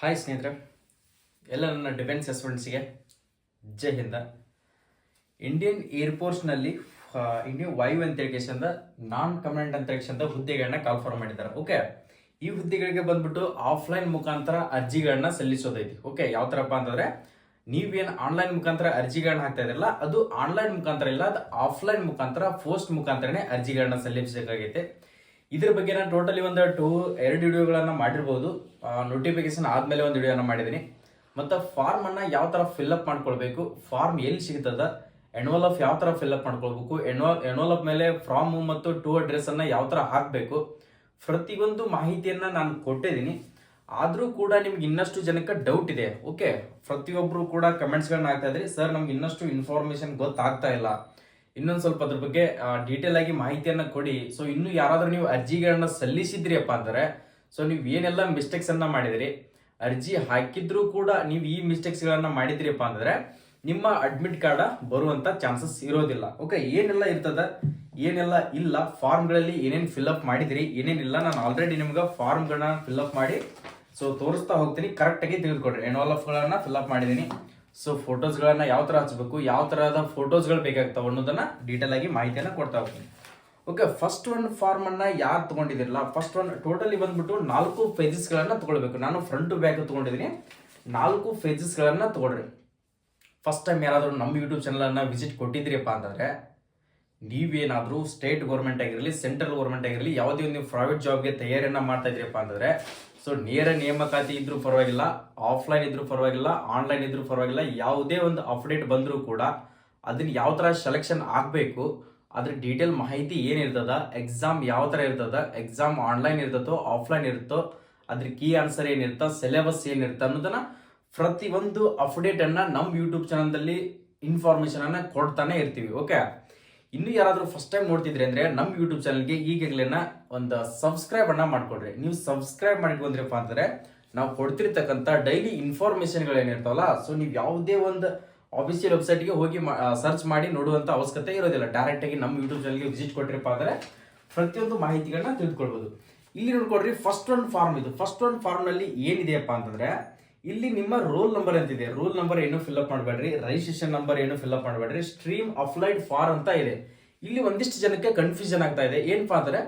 Hi ಸ್ನೇಹಿತರೆ. ಎಲ್ಲ ನನ್ನ ಡಿಫೆನ್ಸ್ ಎಸ್ಟೂಡೆಂಟ್ಸಿಗೆ ಜೈ ಹಿಂದ. ಇಂಡಿಯನ್ ಏರ್ಫೋರ್ಸ್ನಲ್ಲಿ ಇಂಡಿಯನ್ ವಾಯು ಅಂತರಿಕ್ಷದ ನಾನ್ ಕಮಾಂಡ್ ಅಂತರಿಕ್ಷದ ಹುದ್ದೆಗಳನ್ನ ಕಾಲ್ಫರ್ ಮಾಡಿದ್ದಾರೆ. ಓಕೆ ಈ ಹುದ್ದೆಗಳಿಗೆ ಬಂದ್ಬಿಟ್ಟು ಆಫ್ಲೈನ್ ಮುಖಾಂತರ ಅರ್ಜಿಗಳನ್ನ ಸಲ್ಲಿಸೋದೈತಿ. ಓಕೆ ಯಾವ ಥರಪ್ಪ ಅಂತಂದರೆ, ನೀವೇನು ಆನ್ಲೈನ್ ಮುಖಾಂತರ ಅರ್ಜಿಗಳನ್ನ ಹಾಕ್ತಾ ಇದ್ರಲ್ಲ, ಅದು ಆನ್ಲೈನ್ ಮುಖಾಂತರ ಇಲ್ಲ, ಅದು ಆಫ್ಲೈನ್ ಮುಖಾಂತರ ಪೋಸ್ಟ್ ಮುಖಾಂತರನೇ ಅರ್ಜಿಗಳನ್ನ ಸಲ್ಲಿಸಬೇಕಾಗೈತೆ. ಇದ್ರ ಬಗ್ಗೆ ನಾನು ಟೋಟಲಿ ಒಂದು ಟೂ ಎರಡು ವಿಡಿಯೋಗಳನ್ನು ಮಾಡಿರ್ಬೋದು. ನೋಟಿಫಿಕೇಶನ್ ಆದ್ಮೇಲೆ ಒಂದು ವಿಡಿಯೋನ ಮಾಡಿದ್ದೀನಿ ಮತ್ತು ಫಾರ್ಮ್ ಅನ್ನ ಯಾವ ಥರ ಫಿಲ್ಅಪ್ ಮಾಡ್ಕೊಳ್ಬೇಕು ಫಾರ್ಮ್ ಎಲ್ಲಿ ಸಿಗ್ತದ ಎನ್ವಲಪ್ ಯಾವ ಥರ ಫಿಲ್ಅಪ್ ಮಾಡ್ಕೊಳ್ಬೇಕು ಎನ್ವಲ್ ಎನ್ವಲಪ್ ಮೇಲೆ ಫ್ರಾಮ್ ಮತ್ತು ಟು ಅಡ್ರೆಸ್ ಅನ್ನ ಯಾವ ಥರ ಹಾಕಬೇಕು, ಪ್ರತಿಯೊಂದು ಮಾಹಿತಿಯನ್ನ ನಾನು ಕೊಟ್ಟಿದ್ದೀನಿ ಆದರೂ ಕೂಡ ನಿಮ್ಗೆ ಇನ್ನಷ್ಟು ಜನಕ್ಕೆ ಡೌಟ್ ಇದೆ ಓಕೆ ಪ್ರತಿಯೊಬ್ಬರು ಕೂಡ ಕಮೆಂಟ್ಸ್ಗಳನ್ನ ಹಾಕ್ತಾ ಇದ್ರಿ. ಸರ್ ನಮ್ಗೆ ಇನ್ನಷ್ಟು ಇನ್ಫಾರ್ಮೇಷನ್ ಗೊತ್ತಾಗ್ತಾ ಇಲ್ಲ. ಇನ್ನೊಂದು ಸ್ವಲ್ಪ ಅದ್ರ ಬಗ್ಗೆ ಡೀಟೇಲ್ ಆಗಿ ಮಾಹಿತಿಯನ್ನು ಕೊಡಿ. ಸೊ ಇನ್ನು ಯಾರಾದರೂ ನೀವು ಅರ್ಜಿಗಳನ್ನ ಸಲ್ಲಿಸಿದ್ರಿಯಪ್ಪ ಅಂದರೆ ಸೊ ನೀವು ಏನೆಲ್ಲ ಮಿಸ್ಟೇಕ್ಸ್ ಅನ್ನ ಮಾಡಿದಿರಿ, ಅರ್ಜಿ ಹಾಕಿದ್ರೂ ಕೂಡ ನೀವು ಈ ಮಿಸ್ಟೇಕ್ಸ್ ಗಳನ್ನ ಮಾಡಿದ್ರಿಯಪ್ಪ ಅಂದರೆ, ನಿಮ್ಮ ಅಡ್ಮಿಟ್ ಕಾರ್ಡ್ ಬರುವಂತ ಚಾನ್ಸಸ್ ಇರೋದಿಲ್ಲ. ಓಕೆ ಏನೆಲ್ಲ ಇರ್ತದ, ಏನೆಲ್ಲ ಇಲ್ಲ ಫಾರ್ಮ್ಗಳಲ್ಲಿ ಏನೇನು ಫಿಲ್ಅಪ್ ಮಾಡಿದಿರಿ ಏನೇನಿಲ್ಲ ನಾನು ಆಲ್ರೆಡಿ ನಿಮ್ಗೆ ಫಾರ್ಮ್ಗಳನ್ನ ಫಿಲ್ಅಪ್ ಮಾಡಿ ಸೊ ತೋರಿಸ್ತಾ ಹೋಗ್ತೀನಿ ಕರೆಕ್ಟಾಗಿ ತಿಳಿದುಕೊಡ್ರಿ ಫಿಲ್ ಫಿಲ್ಅಪ್ ಮಾಡಿದ್ದೀನಿ ಸೊ ಫೋಟೋಸ್ಗಳನ್ನ ಯಾವ ಥರ ಹಚ್ಚಬೇಕು ಯಾವ ಥರದ ಫೋಟೋಸ್ಗಳು ಬೇಕಾಗ್ತಾವೆ ಅನ್ನೋದನ್ನ ಡೀಟೇಲ್ ಆಗಿ ಮಾಹಿತಿಯನ್ನ ಕೊಡ್ತಾ ಹೋಗ್ತೀನಿ. ಓಕೆ ಫಸ್ಟ್ ಒನ್ ಫಾರ್ಮ್ ಅನ್ನ ಯಾರು ತಗೊಂಡಿದಿರಲ್ಲ ಫಸ್ಟ್ ಒನ್ ಟೋಟಲಿ ಬಂದ್ಬಿಟ್ಟು ನಾಲ್ಕು ಫೇಜಸ್ಗಳನ್ನು ತಗೊಳ್ಬೇಕು. ನಾನು ಫ್ರಂಟ್ ಟು ಬ್ಯಾಕ್ ತಗೊಂಡಿದ್ದೀನಿ. ನಾಲ್ಕು ಫೇಜಸ್ಗಳನ್ನು ತಗೊಳ್ರಿ. ಫಸ್ಟ್ ಟೈಮ್ ಯಾರಾದರೂ ನಮ್ಮ ಯೂಟ್ಯೂಬ್ ಚಾನಲನ್ನು ವಿಸಿಟ್ ಕೊಟ್ಟಿದ್ರಿಯಪ್ಪ ಅಂತಂದರೆ ನೀವೇನಾದರೂ ಸ್ಟೇಟ್ ಗೌರ್ಮೆಂಟ್ ಆಗಿರಲಿ ಸೆಂಟ್ರಲ್ ಗೌರ್ಮೆಂಟ್ ಆಗಿರಲಿ, ಯಾವುದೇ ಒಂದು ಪ್ರೈವೇಟ್ ಜಾಬ್ಗೆ ತಯಾರಿಯನ್ನು ಮಾಡ್ತಾ ಇದ್ರಪ್ಪ ಅಂತಂದರೆ ಸೊ ನೇರ ನೇಮಕಾತಿ ಇದ್ರೂ ಪರವಾಗಿಲ್ಲ ಆಫ್ಲೈನ್ ಇದ್ರೂ ಪರವಾಗಿಲ್ಲ ಆನ್ಲೈನ್ ಇದ್ರೂ ಪರವಾಗಿಲ್ಲ, ಯಾವುದೇ ಒಂದು ಅಪ್ಡೇಟ್ ಬಂದರೂ ಕೂಡ ಅದನ್ನ ಯಾವ ಥರ ಸೆಲೆಕ್ಷನ್ ಆಗಬೇಕು, ಅದ್ರ ಡೀಟೇಲ್ ಮಾಹಿತಿ ಏನಿರ್ತದ ಎಕ್ಸಾಮ್ ಯಾವ ಥರ ಇರ್ತದ ಎಕ್ಸಾಮ್ ಆನ್ಲೈನ್ ಇರ್ತದೋ ಆಫ್ಲೈನ್ ಇರುತ್ತೋ, ಅದ್ರ ಕೀ ಆನ್ಸರ್ ಏನಿರ್ತ ಸಿಲೆಬಸ್ ಏನಿರುತ್ತೆ ಅನ್ನೋದನ್ನ ಪ್ರತಿಯೊಂದು ಅಪ್ಡೇಟ್ ಅನ್ನ ನಮ್ಮ ಯೂಟ್ಯೂಬ್ ಚಾನಲ್ದಲ್ಲಿ ಇನ್ಫಾರ್ಮೇಷನನ್ನು ಕೊಡ್ತಾನೆ ಇರ್ತೀವಿ ಓಕೆ ಇನ್ನು ಯಾರಾದರೂ ಫಸ್ಟ್ ಟೈಮ್ ನೋಡ್ತಿದ್ರೆ ಅಂದರೆ ನಮ್ಮ ಯೂಟ್ಯೂಬ್ ಚಾನಲ್ಗೆ ಈಗಾಗಲೇನ ಒಂದು ಸಬ್ಸ್ಕ್ರೈಬ್ ಅನ್ನ ಮಾಡ್ಕೊಡ್ರಿ. ನೀವು ಸಬ್ಸ್ಕ್ರೈಬ್ ಮಾಡ್ಕೊಂಡ್ರಪ್ಪ ಅಂದರೆ ನಾವು ಕೊಡ್ತಿರ್ತಕ್ಕಂಥ ಡೈಲಿ ಇನ್ಫಾರ್ಮೇಶನ್ಗಳು ಏನಿರ್ತಾವಲ್ಲ ಸೊ ನೀವು ಯಾವುದೇ ಒಂದು ಆಫಿಷಿಯಲ್ ವೆಬ್ಸೈಟ್ಗೆ ಹೋಗಿ ಸರ್ಚ್ ಮಾಡಿ ನೋಡುವಂಥ ಅವಶ್ಯಕತೆ ಇರೋದಿಲ್ಲ. ಡೈರೆಕ್ಟಾಗಿ ನಮ್ಮ ಯೂಟ್ಯೂಬ್ ಚಾನಲ್ಗೆ ವಿಸಿಟ್ ಕೊಟ್ರಿಪ್ಪ ಅಂದರೆ ಪ್ರತಿಯೊಂದು ಮಾಹಿತಿಗಳನ್ನ ತಿಳ್ಕೊಳ್ಬೋದು ಇಲ್ಲಿ ನೋಡ್ಕೊಡ್ರಿ ಫಸ್ಟ್ ಒಂದು ಫಾರ್ಮ್ ಇದು. ಫಸ್ಟ್ ಒಂದು ಫಾರ್ಮ್ನಲ್ಲಿ ಏನಿದೆಯಪ್ಪ ಅಂತಂದ್ರೆ ಇಲ್ಲಿ ನಿಮ್ಮ ರೋಲ್ ನಂಬರ್ ಅಂತಿದೆ. ರೋಲ್ ನಂಬರ್ ಏನು ಫಿಲ್ಅಪ್ ಮಾಡಬೇಡ್ರಿ. ರಿಜಿಸ್ಟ್ರೇಷನ್ ನಂಬರ್ ಏನು ಫಿಲ್ಅಪ್ ಮಾಡಬೇಡ್ರಿ. ಸ್ಟ್ರೀಮ್ ಅಪ್ಲೈಡ್ ಫಾರ್ ಅಂತ ಇದೆ. ಇಲ್ಲಿ ಒಂದಿಷ್ಟು ಜನಕ್ಕೆ ಕನ್ಫ್ಯೂಷನ್ ಆಗ್ತಾ ಇದೆ. ಏನಪ್ಪಾ ಅಂದ್ರೆ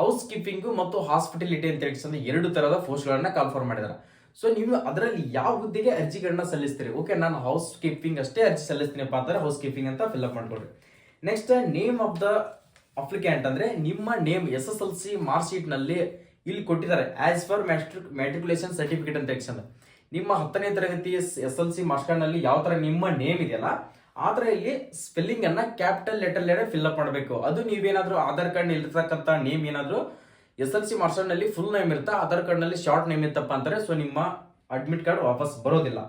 ಹೌಸ್ ಕೀಪಿಂಗ್ ಮತ್ತು ಹಾಸ್ಪಿಟಲಿಟಿ ಅಂತ ಹೇಳಿ ಎರಡು ತರಹದ ಪೋಸ್ಟ್ಗಳನ್ನ ಕನ್ಫರ್ಮ್ ಮಾಡಿದ್ದಾರೆ ಸೊ ನೀವು ಅದರಲ್ಲಿ ಯಾವ ಹುದ್ದೆಗೆ ಅರ್ಜಿಗಳನ್ನ ಸಲ್ಲಿಸ್ತೀರಿ? ಓಕೆ ನಾನು ಹೌಸ್ ಕೀಪಿಂಗ್ ಅಷ್ಟೇ ಅರ್ಜಿ ಸಲ್ಲಿಸ್ತೀನಪ್ಪ ಅಂದ್ರೆ ಹೌಸ್ ಕೀಪಿಂಗ್ ಅಂತ fill up ಮಾಡ್ಕೊಡ್ರಿ. Next name of the applicant ಅಂದ್ರೆ ನಿಮ್ಮ name S S L C mark ಶೀಟ್ನಲ್ಲಿ ಇಲ್ಲಿ ಕೊಟ್ಟಿದ್ದಾರೆ. ಆಸ್ ಮ್ಯಾಟ್ರಿಕ್ ಮ್ಯಾಟ್ರಿಕ್ಯುಲೇಷನ್ ಸರ್ಟಿಫಿಕೇಟ್ ಅಂತ ನಿಮ್ಮ ಹತ್ತನೇ ತರಗತಿ ಎಸ್ ಎಲ್ ಸಿ ಮಾರ್ಕ್ಸ್ ಕಾರ್ಡ್ನಲ್ಲಿ ಯಾವ ಥರ ನಿಮ್ಮ ನೇಮ್ ಇದೆಯಲ್ಲ, ಆ ಥರ ಇಲ್ಲಿ ಸ್ಪೆಲ್ಲಿಂಗ್ ಅನ್ನ ಕ್ಯಾಪಿಟಲ್ ಲೆಟರ್ ಫಿಲ್ ಅಪ್ ಮಾಡಬೇಕು. ಅದು ನೀವೇನಾದರೂ ಆಧಾರ್ ಕಾರ್ಡ್ ಇರ್ತಕ್ಕಂಥ ನೇಮ್ ಏನಾದರೂ ಎಸ್ ಎಲ್ ಸಿ ಮಾರ್ಕ್ಸ್ನಲ್ಲಿ ಫುಲ್ ನೇಮ್ ಇರುತ್ತಾ, ಆಧಾರ್ ಕಾರ್ಡ್ನಲ್ಲಿ ಶಾರ್ಟ್ ನೇಮ್ ಇತ್ತಪ್ಪ ಅಂತಾರೆ ಸೊ ನಿಮ್ಮ ಅಡ್ಮಿಟ್ ಕಾರ್ಡ್ ವಾಪಸ್ ಬರೋದಿಲ್ಲ.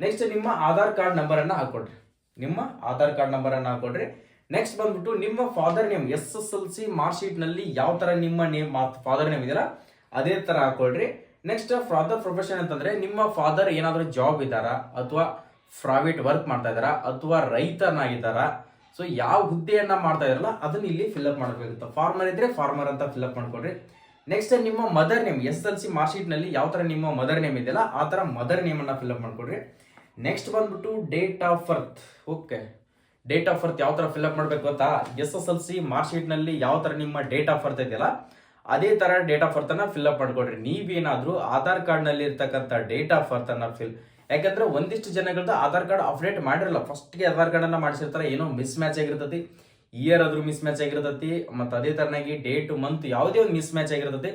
ನೆಕ್ಸ್ಟ್ ನಿಮ್ಮ ಆಧಾರ್ ಕಾರ್ಡ್ ನಂಬರ್ ಅನ್ನ ಹಾಕೊಡ್ರಿ. ನಿಮ್ಮ ಆಧಾರ್ ಕಾರ್ಡ್ ನಂಬರ್ ಅನ್ನ ಹಾಕೊಡ್ರಿ. ನೆಕ್ಸ್ಟ್ ಬಂದ್ಬಿಟ್ಟು ನಿಮ್ಮ father name S S L C mark ಶೀಟ್ನಲ್ಲಿ ಯಾವ ಥರ ನಿಮ್ಮ ನೇಮ್ ಫಾದರ್ ನೇಮ್ ಇದೆಯಲ್ಲ, ಅದೇ ತರ ಹಾಕೊಳ್ರಿ. ನೆಕ್ಸ್ಟ್ ಫಾದರ್ ಪ್ರೊಫೆಷನ್ ಅಂತಂದ್ರೆ ನಿಮ್ಮ ಫಾದರ್ ಏನಾದರೂ ಜಾಬ್ ಇದ್ದಾರಾ? ಅಥವಾ ಪ್ರೈವೇಟ್ ವರ್ಕ್ ಮಾಡ್ತಾ ಇದ್ದಾರಾ? ಅಥವಾ ರೈತನಾಗಿದ್ದಾರ? ಸೊ ಯಾವ ಹುದ್ದೆಯನ್ನ ಮಾಡ್ತಾ ಇದಾರಲ್ಲ ಅದನ್ನ ಇಲ್ಲಿ ಫಿಲ್ಅಪ್ ಮಾಡಬೇಕಾಗುತ್ತೆ. ಫಾರ್ಮರ್ ಇದ್ರೆ ಫಾರ್ಮರ್ ಅಂತ ಫಿಲ್ಅಪ್ ಮಾಡ್ಕೊಡ್ರಿ. ನೆಕ್ಸ್ಟ್ ನಿಮ್ಮ mother name S L C mark ಶೀಟ್ನಲ್ಲಿ ಯಾವ ತರ ನಿಮ್ಮ ಮದರ್ ನೇಮ್ ಇದೆಯಲ್ಲ, ಆ ತರ ಮದರ್ ನೇಮ್ ಅನ್ನ ಫಿಲ್ಅಪ್ ಮಾಡ್ಕೊಡ್ರಿ. ನೆಕ್ಸ್ಟ್ ಬಂದ್ಬಿಟ್ಟು date of birth okay date of birth ಯಾವ ತರ ಫಿಲ್ಅಪ್ ಮಾಡ್ಬೇಕು ಗೊತ್ತಾ? S S L C mark ಶೀಟ್ನಲ್ಲಿ ಯಾವ ತರ ನಿಮ್ಮ ಡೇಟ್ ಆಫ್ ಬರ್ತ್ ಇದೆಯಲ್ಲ ಅದೇ ತರ ಡೇಟ್ ಆಫ್ ಬರ್ತ್ ಅನ್ನ ಫಿಲ್ಅಪ್ ಮಾಡ್ಕೊಡ್ರಿ. ನೀವೇನಾದರೂ ಆಧಾರ್ ಕಾರ್ಡ್ನಲ್ಲಿ ಇರ್ತಕ್ಕಂಥ ಡೇಟ್ ಆಫ್ ಬರ್ತ್ ಅನ್ನ ಫಿಲ್ ಯಾಕಂದ್ರೆ ಒಂದಿಷ್ಟು ಜನಗಳದ್ದು ಆಧಾರ್ ಕಾರ್ಡ್ ಅಪ್ಡೇಟ್ ಮಾಡಿರಲ್ಲ. ಫಸ್ಟ್ಗೆ ಆಧಾರ್ ಕಾರ್ಡ್ ಅನ್ನ ಮಾಡಿಸಿರ್ತಾರೆ, ಏನೋ ಮಿಸ್ ಮ್ಯಾಚ್ ಆಗಿರ್ತತಿ. ಇಯರ್ ಆದರೂ ಮಿಸ್ ಮ್ಯಾಚ್ ಆಗಿರ್ತತಿ. ಮತ್ತು ಅದೇ ತರನಾಗಿ ಡೇಟ್ ಮಂತ್ ಯಾವುದೇ ಒಂದು ಮಿಸ್ ಮ್ಯಾಚ್ ಆಗಿರ್ತತಿ.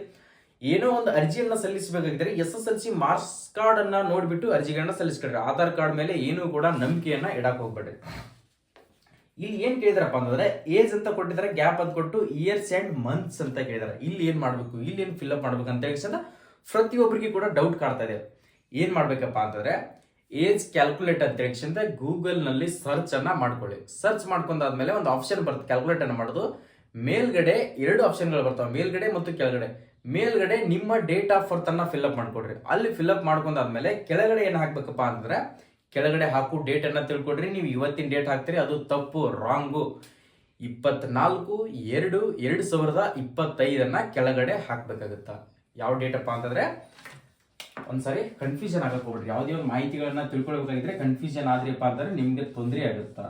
ಏನೋ ಒಂದು ಅರ್ಜಿಯನ್ನು ಸಲ್ಲಿಸಬೇಕಾಗಿದ್ರೆ S S L C marks card ನೋಡಿಬಿಟ್ಟು ನೋಡ್ಬಿಟ್ಟು ಅರ್ಜಿಗಳನ್ನ ಸಲ್ಲಿಸ್ಕೊಡ್ರಿ. ಆಧಾರ್ ಕಾರ್ಡ್ ಮೇಲೆ ಏನೂ ಕೂಡ ನಂಬಿಕೆಯನ್ನ ಇಡಕ್ಕೆ ಹೋಗ್ಬೇಡ್ರಿ. ಇಲ್ಲಿ ಏನ್ ಕೇಳಿದಾರಪ್ಪ ಅಂತಂದ್ರೆ ಏಜ್ ಅಂತ ಕೊಟ್ಟಿದ್ದಾರೆ, ಗ್ಯಾಪ್ ಅಂತ ಕೊಟ್ಟು ಇಯರ್ಸ್ ಅಂಡ್ ಮಂತ್ಸ್ ಅಂತ ಕೇಳಿದಾರೆ. ಇಲ್ಲಿ ಏನ್ ಮಾಡ್ಬೇಕು, ಇಲ್ಲಿ ಏನ್ ಫಿಲ್ಅಪ್ ಮಾಡ್ಬೇಕು ಅಂತ ಹೇಳಿ ಪ್ರತಿಯೊಬ್ಬರಿಗೆ ಕೂಡ ಡೌಟ್ ಕಾಡ್ತಾ ಇದೆ. ಏನ್ ಮಾಡ್ಬೇಕಪ್ಪ ಅಂತಂದ್ರೆ ಏಜ್ ಕ್ಯಾಲ್ಕುಲೇಟ್ ಅಂತ ಹೇಳಿ ಗೂಗಲ್ನಲ್ಲಿ ಸರ್ಚ್ ಅನ್ನ ಮಾಡ್ಕೊಳ್ಳಿ. ಸರ್ಚ್ ಮಾಡ್ಕೊಂಡಾದ್ಮೇಲೆ ಒಂದು ಆಪ್ಷನ್ ಬರುತ್ತೆ ಕ್ಯಾಲ್ಕುಲೇಟ್ ಅನ್ನ ಮಾಡೋದು. ಮೇಲ್ಗಡೆ ಎರಡು ಆಪ್ಷನ್ಗಳು ಬರ್ತವೆ, ಮೇಲ್ಗಡೆ ಮತ್ತು ಕೆಳಗಡೆ. ಮೇಲ್ಗಡೆ ನಿಮ್ಮ ಡೇಟ್ ಆಫ್ ಬರ್ತ್ ಅನ್ನ ಫಿಲ್ಅಪ್ ಮಾಡ್ಕೊಡ್ರಿ. ಅಲ್ಲಿ ಫಿಲ್ಅಪ್ ಮಾಡ್ಕೊಂಡಾದ್ಮೇಲೆ ಕೆಳಗಡೆ ಏನ್ ಹಾಕ್ಬೇಕಪ್ಪ ಅಂತಂದ್ರೆ ಕೆಳಗಡೆ ಹಾಕು ಡೇಟ್ ಅನ್ನ ತಿಳ್ಕೊಡ್ರಿ. ನೀವು ಇವತ್ತಿನ ಡೇಟ್ ಹಾಕ್ತೀರಿ, ಅದು ತಪ್ಪು ರಾಂಗು ಇಪ್ಪತ್ನಾಲ್ಕು, ಎರಡು ಎರಡು ಸಾವಿರದ ಇಪ್ಪತ್ತೈದನ್ನ ಕೆಳಗಡೆ ಹಾಕ್ಬೇಕಾಗತ್ತ? ಯಾವ ಡೇಟಪ್ಪ ಅಂತಂದ್ರೆ, ಒಂದ್ಸರಿ ಕನ್ಫ್ಯೂಷನ್ ಆಗಕ್ಕೆ ಹೋಗ್ಬಿಡ್ರಿ. ಯಾವುದೇ ಒಂದು ಮಾಹಿತಿಗಳನ್ನ ತಿಳ್ಕೊಳ್ಬೇಕಾಗಿದ್ರೆ ಕನ್ಫ್ಯೂಷನ್ ಆದ್ರಿಪ್ಪ ಅಂತಂದ್ರೆ ನಿಮ್ಗೆ ತೊಂದರೆ ಆಗುತ್ತಾ?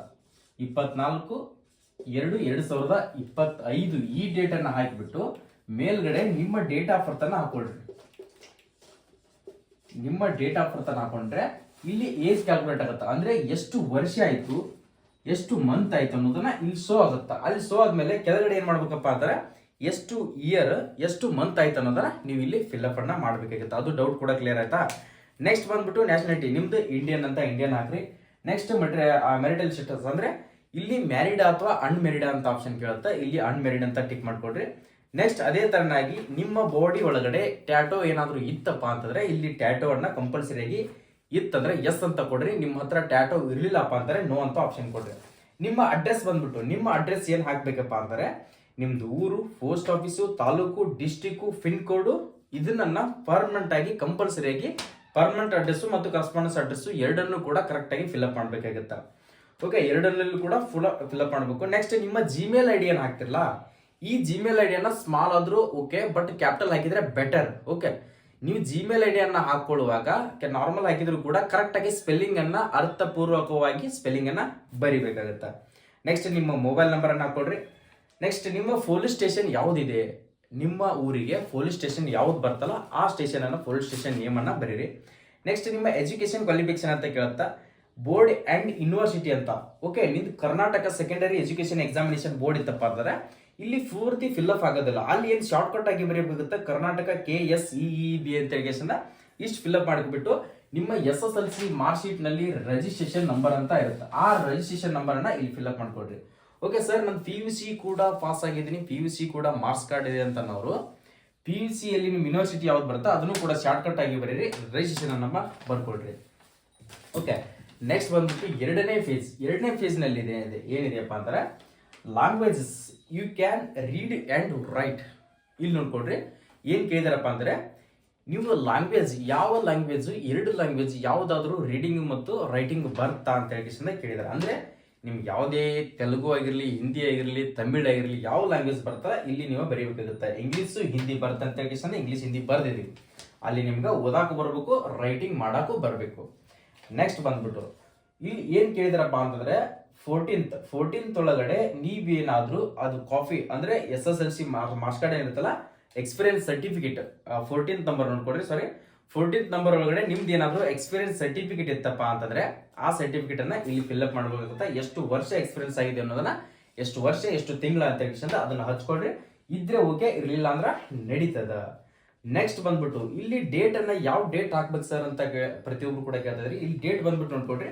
ಇಪ್ಪತ್ನಾಲ್ಕು, ಎರಡು ಎರಡು ಸಾವಿರದ ಇಪ್ಪತ್ತೈದು ಈ ಡೇಟನ್ನು ಹಾಕಿಬಿಟ್ಟು ಮೇಲ್ಗಡೆ ನಿಮ್ಮ ಡೇಟ್ ಆಫ್ ಬರ್ತಾನ ಹಾಕೊಳ್ರಿ. ನಿಮ್ಮ ಡೇಟ್ ಆಫ್ ಬರ್ತಾನ ಹಾಕೊಂಡ್ರೆ ಇಲ್ಲಿ ಏಜ್ ಕ್ಯಾಲ್ಕುಲೇಟ್ ಆಗುತ್ತೆ. ಅಂದ್ರೆ ಎಷ್ಟು ವರ್ಷ ಆಯ್ತು, ಎಷ್ಟು ಮಂತ್ ಆಯ್ತು ಅನ್ನೋದನ್ನ ಇಲ್ಲಿ ಸೋ ಆಗುತ್ತಾ. ಅಲ್ಲಿ ಸೋ ಆದ್ಮೇಲೆ ಕೆಳಗಡೆ ಏನ್ ಮಾಡ್ಬೇಕಪ್ಪ ಅಂದ್ರೆ ಎಷ್ಟು ಇಯರ್ ಎಷ್ಟು ಮಂತ್ ಆಯ್ತು ಅನ್ನೋದನ್ನ ನೀವು ಇಲ್ಲಿ ಫಿಲ್ಅಪ್ ಅನ್ನ ಮಾಡ್ಬೇಕಾಗುತ್ತೆ ಅದು ಡೌಟ್ ಕೂಡ ಕ್ಲಿಯರ್ ಆಯ್ತಾ? ನೆಕ್ಸ್ಟ್ ಬಂದ್ಬಿಟ್ಟು ನ್ಯಾಷನಾಲಿಟಿ ನಿಮ್ದು ಇಂಡಿಯನ್ ಅಂತ ಇಂಡಿಯನ್ ಹಾಕ್ರಿ. ನೆಕ್ಸ್ಟ್ ಮೆಟ್ರಿ ಮೆರಿಟಲ್ ಸ್ಟೇಟಸ್ ಅಂದ್ರೆ ಇಲ್ಲಿ ಮ್ಯಾರಿಡ್ ಅಥವಾ ಅನ್ಮ್ಯಾರಿಡ್ ಅಂತ ಆಪ್ಷನ್ ಕೇಳುತ್ತೆ. ಇಲ್ಲಿ ಅನ್ಮ್ಯಾರಿಡ್ ಅಂತ ಟಿಕ್ ಮಾಡ್ಕೊಡ್ರಿ. ನೆಕ್ಸ್ಟ್ ಅದೇ ತರನಾಗಿ ನಿಮ್ಮ ಬಾಡಿ ಒಳಗಡೆ ಟ್ಯಾಟೋ ಏನಾದರೂ ಇತ್ತಪ್ಪ ಅಂತಂದ್ರೆ ಇಲ್ಲಿ ಟ್ಯಾಟೋ ಅನ್ನ ಕಂಪಲ್ಸರಿಯಾಗಿ ಇತ್ತಂದ್ರೆ ಎಸ್ ಅಂತ ಕೊಡ್ರಿ, ನಿಮ್ಮ ಹತ್ರ ಟ್ಯಾಟೋ ಇರಲಿಲ್ಲಪ್ಪ ಅಂದರೆ ನೋ ಅಂತ ಆಪ್ಷನ್ ಕೊಡ್ರಿ. ನಿಮ್ಮ ಅಡ್ರೆಸ್ ಬಂದ್ಬಿಟ್ಟು, ನಿಮ್ಮ ಅಡ್ರೆಸ್ ಏನ್ ಹಾಕ್ಬೇಕಪ್ಪ ಅಂದರೆ ನಿಮ್ದು ಊರು post office taluk district pin code ಇದನ್ನ ಪರ್ಮನೆಂಟ್ ಆಗಿ ಕಂಪಲ್ಸರಿಯಾಗಿ ಪರ್ಮನೆಂಟ್ ಅಡ್ರೆಸ್ ಮತ್ತು ಕರೆಸ್ಪಾಂಡೆನ್ಸ್ ಅಡ್ರೆಸ್ ಎರಡನ್ನೂ ಕೂಡ ಕರೆಕ್ಟಾಗಿ ಫಿಲಪ್ ಮಾಡ್ಬೇಕಾಗುತ್ತೆ. ಓಕೆ ಎರಡರಲ್ಲೂ ಕೂಡ ಫುಲ್ ಫಿಲಪ್ ಮಾಡಬೇಕು. ನೆಕ್ಸ್ಟ್ ನಿಮ್ಮ ಜಿಮೇಲ್ ಐ ಡಿಯನ್ನು ಹಾಕ್ತಿರಲ್ಲ, ಈ ಜಿಮೇಲ್ ಐ ಡಿಯನ್ನ ಸ್ಮಾಲ್ ಆದ್ರೂ ಓಕೆ ಬಟ್ ಕ್ಯಾಪಿಟಲ್ ಹಾಕಿದ್ರೆ ಬೆಟರ್ ಓಕೆ ನೀವು ಜಿಮೇಲ್ ಐ ಡಿಯನ್ನ ಹಾಕೊಳ್ಳುವಾಗ ನಾರ್ಮಲ್ ಹಾಕಿದ್ರು ಕೂಡ ಕರೆಕ್ಟಾಗಿ ಸ್ಪೆಲ್ಲಿಂಗನ್ನು ಅರ್ಥಪೂರ್ವಕವಾಗಿ ಸ್ಪೆಲ್ಲಿಂಗ್ ಅನ್ನ ಬರಿಬೇಕಾಗುತ್ತೆ? ನೆಕ್ಸ್ಟ್ ನಿಮ್ಮ ಮೊಬೈಲ್ ನಂಬರ್ ಅನ್ನ ಹಾಕೊಳ್ರಿ ನೆಕ್ಸ್ಟ್ ನಿಮ್ಮ ಪೊಲೀಸ್ ಸ್ಟೇಷನ್ ಯಾವುದಿದೆ? ನಿಮ್ಮ ಊರಿಗೆ ಪೊಲೀಸ್ ಸ್ಟೇಷನ್ ಯಾವ್ದು ಬರ್ತಲ್ಲ, ಆ ಸ್ಟೇಷನ್ ಅನ್ನ ಪೊಲೀಸ್ ಸ್ಟೇಷನ್ ನೇಮ್ ಅನ್ನ ಬರೀರಿ. ನೆಕ್ಸ್ಟ್ ನಿಮ್ಮ ಎಜುಕೇಶನ್ ಕ್ವಾಲಿಫಿಕೇಶನ್ ಅಂತ ಕೇಳುತ್ತಾ? ಬೋರ್ಡ್ ಅಂಡ್ ಯೂನಿವರ್ಸಿಟಿ ಅಂತ. ಓಕೆ ನಿಮ್ದು Karnataka secondary education examination board ಇತ್ತಪ್ಪ ಅಂದ್ರೆ ಇಲ್ಲಿ ಪೂರ್ತಿ ಫಿಲ್ಅಪ್ ಆಗೋದಿಲ್ಲ. ಅಲ್ಲಿ ಏನು ಶಾರ್ಟ್ ಕಟ್ ಆಗಿ ಬರೀಬೇಕಾಗುತ್ತೆ Karnataka K S E B ಅಂತ ಹೇಳಿಗೆಸನ್ನ ಇಷ್ಟು ಫಿಲ್ಅಪ್ ಮಾಡಿಬಿಟ್ಟು ನಿಮ್ಮ S S L C mark ಶೀಟ್ನಲ್ಲಿ ರಿಜಿಸ್ಟ್ರೇಷನ್ ನಂಬರ್ ಅಂತ ಇರುತ್ತೆ. ಆ ರಿಜಿಸ್ಟ್ರೇಷನ್ ನಂಬರ್ ಅನ್ನ ಇಲ್ಲಿ ಫಿಲ್ಅಪ್ ಮಾಡ್ಕೊಡ್ರಿ. ಓಕೆ ಸರ್ ನಾನು ಪಿ ಯು ಸಿ ಕೂಡ ಪಾಸ್ ಆಗಿದ್ದೀನಿ. ಪಿ ಯು ಸಿ ಕೂಡ ಮಾರ್ಕ್ಸ್ ಕಾರ್ಡ್ ಇದೆ ಅಂತ ನಾವು ಪಿ ಯು ಸಿ ಅಲ್ಲಿ ನಿಮ್ಮ ಯೂನಿವರ್ಸಿಟಿ ಯಾವ್ದು ಬರುತ್ತೋ ಅದನ್ನು ಕೂಡ ಶಾರ್ಟ್ ಕಟ್ ಆಗಿ ಬರೀರಿ. ರಿಜಿಸ್ಟ್ರೇಷನ್ ನಂಬರ್ ಬರ್ಕೊಡ್ರಿ. ಓಕೆ ನೆಕ್ಸ್ಟ್ ಬಂದ್ಬಿಟ್ಟು ಎರಡನೇ ಫೇಸ್ ಎರಡನೇ ಫೇಸ್ನಲ್ಲಿ ಇದೆ ಇದೆ- ಏನಿದೆಯಪ್ಪ ಅಂದ್ರೆ languages you can read and write ಇಲ್ಲಿ ನೋಡ್ಕೊಡ್ರಿ ಏನು ಕೇಳಿದಾರಪ್ಪ ಅಂದರೆ ನಿಮ್ಮ ಲ್ಯಾಂಗ್ವೇಜ್ ಯಾವ ಲ್ಯಾಂಗ್ವೇಜ್ ಎರಡು ಲ್ಯಾಂಗ್ವೇಜ್ ಯಾವುದಾದ್ರೂ ರೀಡಿಂಗ್ ಮತ್ತು ರೈಟಿಂಗ್ ಬರ್ತಾ ಅಂತ ಹೇಳಿ ಕೇಳಿದಾರೆ. ಅಂದರೆ, ನಿಮ್ಗೆ ಯಾವುದೇ ತೆಲುಗು ಆಗಿರಲಿ, ಹಿಂದಿ ಆಗಿರಲಿ, ತಮಿಳ್ ಆಗಿರಲಿ, ಯಾವ ಲ್ಯಾಂಗ್ವೇಜ್ ಬರ್ತಾ ಇಲ್ಲಿ ನೀವು ಬರೀಬೇಕಾಗುತ್ತೆ. ಇಂಗ್ಲೀಷು ಹಿಂದಿ ಬರ್ತಾ ಅಂತ ಹೇಳಿ ಇಂಗ್ಲೀಷ್ ಹಿಂದಿ ಬರ್ದಿದ್ದೀವಿ. ಅಲ್ಲಿ ನಿಮ್ಗೆ ಓದಾಕು ಬರಬೇಕು ರೈಟಿಂಗ್ ಮಾಡೋಕ್ಕೂ ಬರಬೇಕು. ನೆಕ್ಸ್ಟ್ ಬಂದ್ಬಿಟ್ಟು ಇಲ್ಲಿ ಏನು ಕೇಳಿದಾರಪ್ಪ ಅಂತಂದ್ರೆ ಫೋರ್ಟೀನ್ತ್ ಫೋರ್ಟೀನ್ತ್ ಒಳಗಡೆ ನೀವೇನಾದರೂ ಅದು ಕಾಫಿ ಅಂದರೆ S S L C marks card ಏನಿರುತ್ತಲ್ಲ experience certificate fourteenth number ನೋಡ್ಕೊಡ್ರಿ ಸಾರಿ ಫೋರ್ಟೀನ್ತ್ ನಂಬರ್ ಒಳಗಡೆ ನಿಮ್ದು ಏನಾದರೂ ಎಕ್ಸ್ಪೀರಿಯನ್ಸ್ ಸರ್ಟಿಫಿಕೇಟ್ ಇತ್ತಪ್ಪ ಅಂತಂದರೆ ಆ ಸರ್ಟಿಫಿಕೇಟನ್ನು ಇಲ್ಲಿ ಫಿಲ್ಅಪ್ ಮಾಡಬೇಕಾಗುತ್ತೆ ಎಷ್ಟು ವರ್ಷ ಎಕ್ಸ್ಪೀರಿಯನ್ಸ್ ಆಗಿದೆ ಅನ್ನೋದನ್ನು, ಎಷ್ಟು ವರ್ಷ, ಎಷ್ಟು ತಿಂಗಳ ಅಂತ ಹೇಳ್ಕೊಂಡು ಅದನ್ನು ಹಚ್ಕೊಡ್ರಿ ಇದ್ರೆ ಓಕೆ ಇರಲಿಲ್ಲ ಅಂದ್ರೆ ನಡೀತದ. ನೆಕ್ಸ್ಟ್ ಬಂದ್ಬಿಟ್ಟು, ಇಲ್ಲಿ ಡೇಟ್ ಅನ್ನ ಯಾವ ಡೇಟ್ ಹಾಕ್ಬೇಕು ಸರ್ ಅಂತ ಪ್ರತಿಯೊಬ್ಬರು ಕೂಡ ಕೇಳ್ತಾ ಇಲ್ಲಿ ಡೇಟ್ ಬಂದ್ಬಿಟ್ಟು ನೋಡ್ಕೊಡ್ರಿ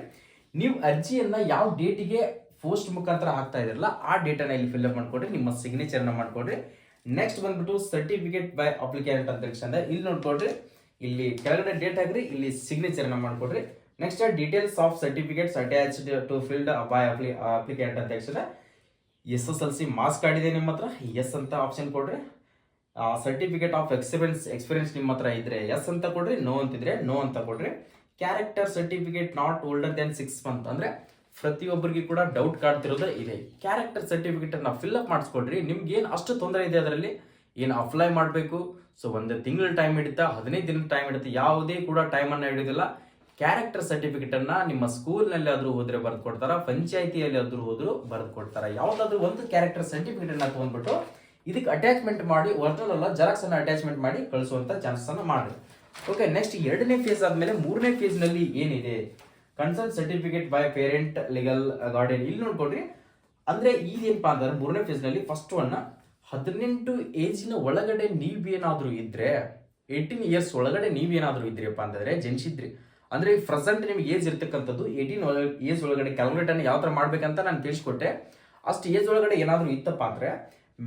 ನೀವು ಅರ್ಜಿಯನ್ನ ಯಾವ ಡೇಟಿಗೆ ಪೋಸ್ಟ್ ಮುಖಾಂತರ ಹಾಕ್ತಾ ಇದ್ರಲ್ಲ ಆ ಡೇಟನ್ನ ಇಲ್ಲಿ ಫಿಲ್ಅಪ್ ಮಾಡ್ಕೊಡ್ರಿ, ನಿಮ್ಮ ಸಿಗ್ನೇಚರ್ನ ಮಾಡ್ಕೊಡ್ರಿ. ನೆಕ್ಸ್ಟ್ ಬಂದ್ಬಿಟ್ಟು ಸರ್ಟಿಫಿಕೇಟ್ ಬೈ ಅಪ್ಲಿಕೆಂಟ್ ಅಂತ ತಕ್ಷಣ ಇಲ್ಲಿ ನೋಡ್ಕೊಡ್ರಿ ಇಲ್ಲಿ ಕೆಳಗಡೆ ಡೇಟ್ ಹಾಕ್ರಿ, ಇಲ್ಲಿ ಸಿಗ್ನೇಚರ್ನ ಮಾಡ್ಕೊಡ್ರಿ. Next details of certificates attached to filled by appli applicant ಅಂತ ತಕ್ಷಣ S S L C marks card ಇದೆ ನಿಮ್ಮ ಹತ್ರ ಎಸ್ ಅಂತ ಆಪ್ಷನ್ ಕೊಡ್ರಿ. ಸರ್ಟಿಫಿಕೇಟ್ ಆಫ್ ಎಕ್ಸ್ಪೀರಿಯನ್ಸ್ ಎಕ್ಸ್ಪೀರಿಯನ್ಸ್ ನಿಮ್ಮ ಹತ್ರ ಇದ್ರೆ ಎಸ್ ಅಂತ ಕೊಡ್ರಿ ನೋ ಅಂತಿದ್ರೆ ನೋ ಅಂತ ಕೊಡ್ರಿ. Character certificate not older than six month ಅಂದ್ರೆ ಪ್ರತಿಯೊಬ್ಬರಿಗೆ ಕೂಡ ಡೌಟ್ ಕಾಡ್ತಿರೋದು ಇದೆ. ಕ್ಯಾರೆಕ್ಟರ್ ಸರ್ಟಿಫಿಕೇಟ್ ಅನ್ನ ಫಿಲ್ಅಪ್ ಮಾಡಿಸ್ಕೊಡ್ರಿ. ನಿಮ್ಗೆ ಏನು ಅಷ್ಟು ತೊಂದರೆ ಇದೆ ಅದರಲ್ಲಿ? ಏನು ಅಪ್ಲೈ ಮಾಡಬೇಕು? ಸೊ ಒಂದು ತಿಂಗಳ ಟೈಮ್ ಹಿಡಿತಾ ಹದಿನೈದು ದಿನದ ಟೈಮ್ ಹಿಡಿತಾ ಯಾವುದೇ ಕೂಡ ಟೈಮ್ ಅನ್ನ ಹಿಡಿಯೋದಿಲ್ಲ ಕ್ಯಾರೆಕ್ಟರ್ ಸರ್ಟಿಫಿಕೇಟ್ ಅನ್ನ ನಿಮ್ಮ ಸ್ಕೂಲ್ನಲ್ಲಿ ಆದ್ರೂ ಹೋದ್ರೆ ಬರೆದು ಕೊಡ್ತಾರ ಪಂಚಾಯತಿಯಲ್ಲಿ ಆದ್ರೂ ಹೋದ್ರು ಬರೆದು ಕೊಡ್ತಾರ ಯಾವ್ದಾದ್ರು ಒಂದು ಕ್ಯಾರೆಕ್ಟರ್ ಸರ್ಟಿಫಿಕೇಟ್ ಅನ್ನ ತಗೊಂಡ್ಬಿಟ್ಟು ಇದಕ್ಕೆ ಅಟ್ಯಾಚ್ಮೆಂಟ್ ಮಾಡಿ ಒರಿಜಿನಲ್ ಅಲ್ಲ ಜೆರಾಕ್ಸ್ ಅನ್ನ ಅಟ್ಯಾಚ್ಮೆಂಟ್ ಮಾಡಿ ಕಳಿಸುವಂತ ಚಾನ್ಸಸ್ ಅನ್ನ ಮಾಡಿ ಓಕೆ ನೆಕ್ಸ್ಟ್ ಎರಡನೇ ಫೇಸ್ ಆದ್ಮೇಲೆ ಮೂರನೇ ಫೇಸ್ನಲ್ಲಿ ಏನಿದೆ? Concern certificate by parent legal guardian ಇಲ್ಲಿ ನೋಡ್ಕೊಡ್ರಿ ಅಂದ್ರೆ ಇದೇನಪ್ಪ ಅಂತಂದ್ರೆ ಮೂರನೇ ಫೇಸ್ನಲ್ಲಿ ಫಸ್ಟ್ ಒನ್ ಹದಿನೆಂಟು ಏಜಿನ ಒಳಗಡೆ ನೀವೇನಾದ್ರೂ ಇದ್ರೆ ಏಯ್ಟೀನ್ ಇಯರ್ಸ್ ಒಳಗಡೆ ನೀವೇನಾದ್ರೂ ಇದ್ರಿಯಪ್ಪ ಅಂತಂದ್ರೆ ಜನಿಸಿದ್ರಿ. ಅಂದ್ರೆ ಪ್ರೆಸೆಂಟ್ ನಿಮ್ಗೆ ಏಜ್ ಇರ್ತಕ್ಕಂಥದ್ದು ಏಯ್ಟೀನ್ ಏಜ್ ಒಳಗಡೆ ಕ್ಯಾಲ್ಕುಲೇಟ್ ಅನ್ನು ಯಾವ ತರ ಮಾಡ್ಬೇಕಂತ ನಾನು ತಿಳಿಸ್ಕೊಟ್ಟೆ. ಅಷ್ಟು ಏಜ್ ಒಳಗಡೆ ಏನಾದ್ರೂ ಇತ್ತಪ್ಪ ಅಂದ್ರೆ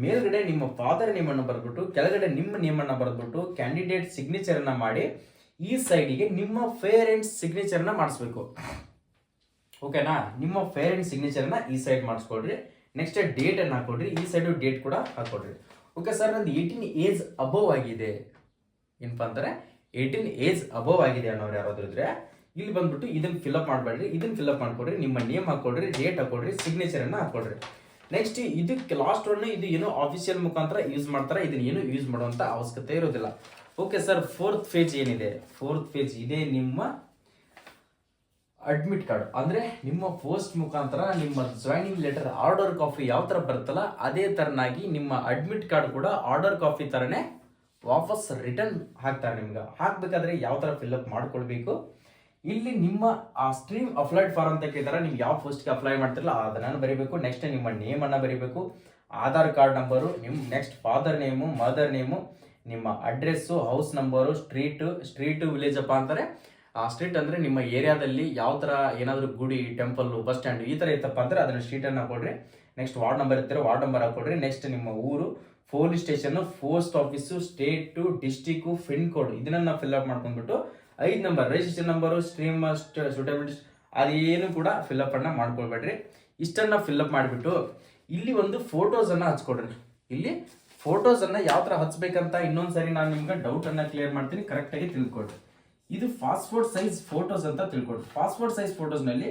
ಮೇಲ್ಗಡೆ ನಿಮ್ಮ ಫಾದರ್ ನೇಮನ್ನು ಬರೆದ್ಬಿಟ್ಟು, ಕೆಳಗಡೆ ನಿಮ್ಮ ನೇಮನ್ನು ಬರೆದ್ಬಿಟ್ಟು ಕ್ಯಾಂಡಿಡೇಟ್ ಸಿಗ್ನೇಚರ್ ಅನ್ನ ಮಾಡಿ ಈ ಸೈಡಿಗೆ ನಿಮ್ಮ ಪೇರೆಂಟ್ಸ್ ಸಿಗ್ನೇಚರ್ ಅನ್ನ ಮಾಡಿಸ್ಬೇಕು. ಓಕೆನಾ ನಿಮ್ಮ ಪೇರೆಂಟ್ ಸಿಗ್ನೇಚರ್ ಅನ್ನ ಈ ಸೈಡ್ ಮಾಡಿಸ್ಕೊಡ್ರಿ. ನೆಕ್ಸ್ಟ್ ಡೇಟ್ ಅನ್ನ ಹಾಕೊಡ್ರಿ. ಈ ಸೈಡು ಡೇಟ್ ಕೂಡ ಹಾಕೊಡ್ರಿ. ಓಕೆ ಸರ್ ನಂದು ಏಯ್ಟೀನ್ ಏಜ್ ಅಬೋವ್ ಆಗಿದೆ. ಏನಪ್ಪ ಅಂದರೆ ಏಯ್ಟೀನ್ ಏಜ್ ಅಬೋವ್ ಆಗಿದೆ ಅನ್ನೋರು ಯಾರಾದರೂ ಇದ್ರೆ, ಇಲ್ಲಿ ಬಂದ್ಬಿಟ್ಟು ಇದನ್ನ ಫಿಲಪ್ ಮಾಡಬೇಡ್ರಿ. ಇದನ್ನ ಫಿಲಪ್ ಮಾಡ್ಕೊಡ್ರಿ. ನಿಮ್ಮ ನೇಮ್ ಹಾಕೊಡ್ರಿ ಡೇಟ್ ಹಾಕೊಡ್ರಿ ಸಿಗ್ನೇಚರ್ ಅನ್ನ ಹಾಕೊಡ್ರಿ. ನೆಕ್ಸ್ಟ್ ಇದಕ್ಕೆ ಲಾಸ್ಟ್ ಒನ್ ಇದು ಏನು ಆಫಿಷಿಯಲ್ ಮುಖಾಂತರ ಯೂಸ್ ಮಾಡ್ತಾರೆ. ಇದನ್ನ ಏನು ಯೂಸ್ ಮಾಡುವಂತ ಅವಶ್ಯಕತೆ ಇರೋದಿಲ್ಲ. ಓಕೆ ಸರ್ ಫೋರ್ತ್ ಫೇಜ್ ಏನಿದೆ? ಫೋರ್ತ್ ಫೇಜ್ ಇದೆ ನಿಮ್ಮ ಅಡ್ಮಿಟ್ ಕಾರ್ಡ್ ಅಂದ್ರೆ ನಿಮ್ಮ ಪೋಸ್ಟ್ ಮುಖಾಂತರ ನಿಮ್ಮ ಜಾಯ್ನಿಂಗ್ ಲೆಟರ್ ಆರ್ಡರ್ ಕಾಪಿ ಯಾವ ತರ ಬರುತ್ತಲ್ಲ, ಅದೇ ತರನಾಗಿ ನಿಮ್ಮ ಅಡ್ಮಿಟ್ ಕಾರ್ಡ್ ಕೂಡ ಆರ್ಡರ್ ಕಾಪಿ ತರನೇ ವಾಪಸ್ ರಿಟರ್ನ್ ಹಾಕ್ತಾರೆ ನಿಮ್ಗೆ. ಹಾಕ್ಬೇಕಾದ್ರೆ ಯಾವ ತರ ಫಿಲ್ಅಪ್ ಮಾಡ್ಕೊಳ್ಬೇಕು? ಇಲ್ಲಿ ನಿಮ್ಮ, ಆ ಸ್ಟ್ರೀಮ್ ಅಪ್ಲೈಡ್ ಫಾರ್ ಅಂತ ಕೇಳಿದಾರೆ ನೀವು ಯಾವ ಪೋಸ್ಟ್ಗೆ ಅಪ್ಲೈ ಮಾಡ್ತಿರಲ್ಲ, ಅದನ್ನು ಬರೀಬೇಕು. ನೆಕ್ಸ್ಟ್ ನಿಮ್ಮ ನೇಮ್ ಅನ್ನ ಬರೀಬೇಕು. ಆಧಾರ್ ಕಾರ್ಡ್ ನಂಬರು ನಿಮ್ಮ next father name mother name ನಿಮ್ಮ address house number street street village ಅಪ್ಪ ಅಂತಾರೆ. ಆ ಸ್ಟ್ರೀಟ್ ಅಂದ್ರೆ ನಿಮ್ಮ ಏರಿಯಾದಲ್ಲಿ ಯಾವ ಥರ ಏನಾದರೂ ಗುಡಿ ಟೆಂಪಲ್ ಬಸ್ ಸ್ಟ್ಯಾಂಡ್ ಈ ತರ ಇತ್ತಪ್ಪ ಅಂದ್ರೆ ಅದನ್ನ ಸ್ಟ್ರೀಟ್ ಅನ್ನ ಹಾಕೊಡ್ರಿ ನೆಕ್ಸ್ಟ್ ವಾರ್ಡ್ ನಂಬರ್ ಇರ್ತಾರೆ ವಾರ್ಡ್ ನಂಬರ್ ಹಾಕೊಡ್ರಿ. ನೆಕ್ಸ್ಟ್ ನಿಮ್ಮ ಊರು police station post office state district pin code ಇದನ್ನ ಫಿಲ್ಅಪ್ ಮಾಡ್ಕೊಂಡ್ಬಿಟ್ಟು ಐದು number register number stream suitability ಅದೇನು ಕೂಡ ಫಿಲ್ಅಪ್ ಅನ್ನ ಮಾಡ್ಕೊಳ್ಬೇಡ್ರಿ. ಇಷ್ಟನ್ನ ಫಿಲ್ಅಪ್ ಮಾಡಿಬಿಟ್ಟು ಇಲ್ಲಿ ಒಂದು ಫೋಟೋಸ್ ಅನ್ನ ಹಚ್ಕೊಡ್ರಿ. ಇಲ್ಲಿ ಫೋಟೋಸ್ ಅನ್ನ ಯಾವ ತರ ಹಚ್ಬೇಕಂತ ಇನ್ನೊಂದ್ಸರಿ ನಾನು ನಿಮ್ಗೆ ಡೌಟ್ ಅನ್ನ ಕ್ಲಿಯರ್ ಮಾಡ್ತೀನಿ ಕರೆಕ್ಟಾಗಿ ತಿಳ್ಕೊಡ್ರಿ. ಇದು ಪಾಸ್ಪೋರ್ಟ್ ಸೈಜ್ ಫೋಟೋಸ್ ಅಂತ ತಿಳ್ಕೊಡ್ರಿ. ಪಾಸ್ಪೋರ್ಟ್ ಸೈಜ್ ಫೋಟೋಸ್ನಲ್ಲಿ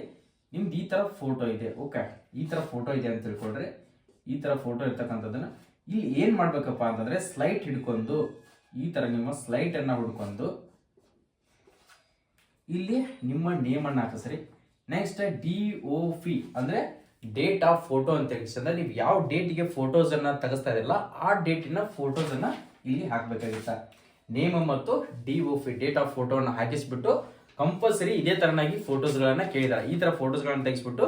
ನಿಮ್ದು ಈ ತರ ಫೋಟೋ ಇದೆ ಓಕೆ ಈ ತರ ಫೋಟೋ ಇದೆ ಅಂತ ತಿಳ್ಕೊಡ್ರಿ. ಈ ತರ ಫೋಟೋ ಇರ್ತಕ್ಕಂಥದ್ದನ್ನ. ಇಲ್ಲಿ ಏನು ಮಾಡಬೇಕಪ್ಪ ಅಂತಂದ್ರೆ ಸ್ಲೈಟ್ ಹಿಡ್ಕೊಂಡು ಈ ತರ ನಿಮ್ಮ ಸ್ಲೈಟನ್ನು ಹುಡ್ಕೊಂಡು ಇಲ್ಲಿ ನಿಮ್ಮ ನೇಮ್ ಅನ್ನ ಹಾಕಿಸ್ರಿ. ನೆಕ್ಸ್ಟ್ ಡಿ ಒ ಫಿ ಅಂದ್ರೆ ಡೇಟ್ ಆಫ್ ಫೋಟೋ ಅಂತ ಹೇಳಿ ಅಂದ್ರೆ ನೀವು ಯಾವ ಡೇಟಿಗೆ ಫೋಟೋಸ್ ಅನ್ನ ತೆಗೆಸ್ತಾ ಇದಿರಲ್ಲ ಆ ಡೇಟಿನ ಫೋಟೋಸ್ ಅನ್ನ ಇಲ್ಲಿ ಹಾಕ್ಬೇಕಾಗಿತ್ತು ನೇಮ್ ಮತ್ತು D O P date of ಫೋಟೋವನ್ನು ಹಾಕಿಸ್ಬಿಟ್ಟು ಕಂಪಲ್ಸರಿ ಇದೇ ತರನಾಗಿ ಫೋಟೋಸ್ ಗಳನ್ನ ಕೇಳಿದಾರೆ ಈ ತರ ಫೋಟೋಸ್ ಗಳನ್ನ ತೆಗಿಸ್ಬಿಟ್ಟು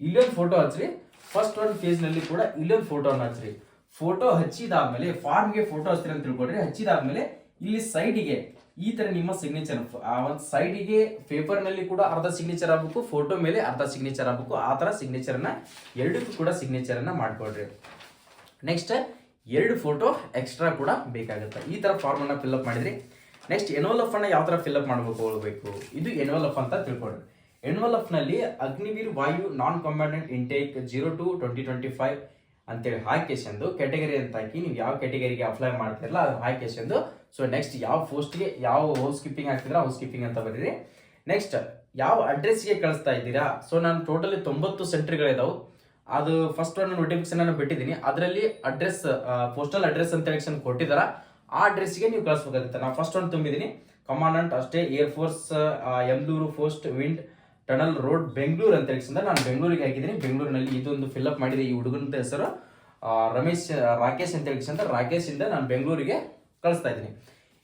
ಇಲ್ಲೊಂದು ಫೋಟೋ ಹಚ್ಚಿರಿ. ಫಸ್ಟ್ ಒಂದು ಪೇಜ್ನಲ್ಲಿ ಕೂಡ ಇಲ್ಲೊಂದು ಫೋಟೋನ ಹಚ್ಚಿರಿ. ಫೋಟೋ ಹಚ್ಚಿದಾದ್ಮೇಲೆ ಫಾರ್ಮ್ಗೆ ಫೋಟೋ ಹಚ್ತೀರಿ ಅಂತ ತಿಳ್ಕೊಡ್ರಿ ಹಚ್ಚಿದಾದ್ಮೇಲೆ ಇಲ್ಲಿ ಸೈಡಿಗೆ ಈ ತರ ನಿಮ್ಮ ಸಿಗ್ನೇಚರ್ ಆ ಒಂದು ಸೈಡಿಗೆ ಪೇಪರ್ನಲ್ಲಿ ಕೂಡ ಅರ್ಧ ಸಿಗ್ನೇಚರ್ ಆಗ್ಬೇಕು ಫೋಟೋ ಮೇಲೆ ಅರ್ಧ ಸಿಗ್ನೇಚರ್ ಆಗ್ಬೇಕು. ಆ ತರ ಸಿಗ್ನೇಚರ್ ಅನ್ನ ಎರಡಕ್ಕೂ ಕೂಡ ಸಿಗ್ನೇಚರ್ ಅನ್ನ ಮಾಡ್ಕೊಡ್ರಿ ನೆಕ್ಸ್ಟ್ ಎರಡು ಫೋಟೋ ಎಕ್ಸ್ಟ್ರಾ ಕೂಡ ಬೇಕಾಗುತ್ತೆ. ಈ ತರ ಫಾರ್ಮ್ ಅನ್ನ ಫಿಲ್ಅಪ್ ಮಾಡಿದ್ರಿ. ನೆಕ್ಸ್ಟ್ ಎನ್ವಲಪ್ ಅನ್ನ ಯಾವ ತರ ಫಿಲ್ಅಪ್ ಮಾಡ್ಬೇಕು ಹೋಗ್ಬೇಕು ಇದು ಎನ್ವಲಪ್ ಅಂತ ತಿಳ್ಕೊಳ್ರಿ. ಎನ್ವಲಪ್ನಲ್ಲಿ Agniveer, Vayu non combatant intake zero two twenty twenty five ಅಂತೇಳಿ ಹಾಕಿಸಂದು ಕ್ಯಾಟಗರಿ ಅಂತ ಹಾಕಿ ನೀವು ಯಾವ ಕ್ಯಾಟಗರಿಗೆ ಅಪ್ಲೈ ಮಾಡ್ತಿರಲ್ಲ ಅದು ಹಾಕಿಸಂದು ಸೊ ನೆಕ್ಸ್ಟ್ ಯಾವ ಪೋಸ್ಟ್ಗೆ ಯಾವ ಹೌಸ್ ಕೀಪಿಂಗ್ ಹಾಕ್ತಿದ್ರೆ ಹೌಸ್ ಕೀಪಿಂಗ್ ಅಂತ ಬರೀರಿ. ನೆಕ್ಸ್ಟ್ ಯಾವ ಅಡ್ರೆಸ್ಗೆ ಕಳಿಸ್ತಾ ಇದ್ದೀರಾ? ಸೊ ನಾನು ಟೋಟಲಿ ತೊಂಬತ್ತು ಸೆಂಟ್ರ್ಗಳಿದಾವೆ ಅದು ಫಸ್ಟ್ ಒಂದು ನೋಟಿಫಿಕೇಶನ್ ಅನ್ನು ಬಿಟ್ಟಿದ್ದೀನಿ. ಅದರಲ್ಲಿ ಅಡ್ರೆಸ್ ಪೋಸ್ಟಲ್ ಅಡ್ರೆಸ್ ಅಂತ ಹೇಳಿ ಕೊಟ್ಟಿದಾರ. ಆ ಅಡ್ರೆಸ್ಗೆ ನೀವು ಕಳಿಸ್ಬೇಕಾಗುತ್ತೆ. ನಾನು ಫಸ್ಟ್ ಒಂದು ತುಂಬಿದ್ದೀನಿ. ಕಮಾಂಡೆಂಟ್ ಅಷ್ಟೇ air force Yemalur post wind tunnel road Bengaluru ಅಂತ ಹೇಳಿ ನಾನು ಬೆಂಗಳೂರಿಗೆ ಹಾಕಿದ್ದೀನಿ. ಬೆಂಗಳೂರಿನಲ್ಲಿ ಇದೊಂದು ಫಿಲ್ಅಪ್ ಮಾಡಿದೆ ಈ ಹುಡುಗನ ಹೆಸರು. ರಮೇಶ್, ರಾಕೇಶ್ ಅಂತ ಹೇಳಿ ರಾಕೇಶ್ ಇಂದ ನಾನು ಬೆಂಗಳೂರಿಗೆ ಕಳಿಸ್ತಾ ಇದ್ದೀನಿ.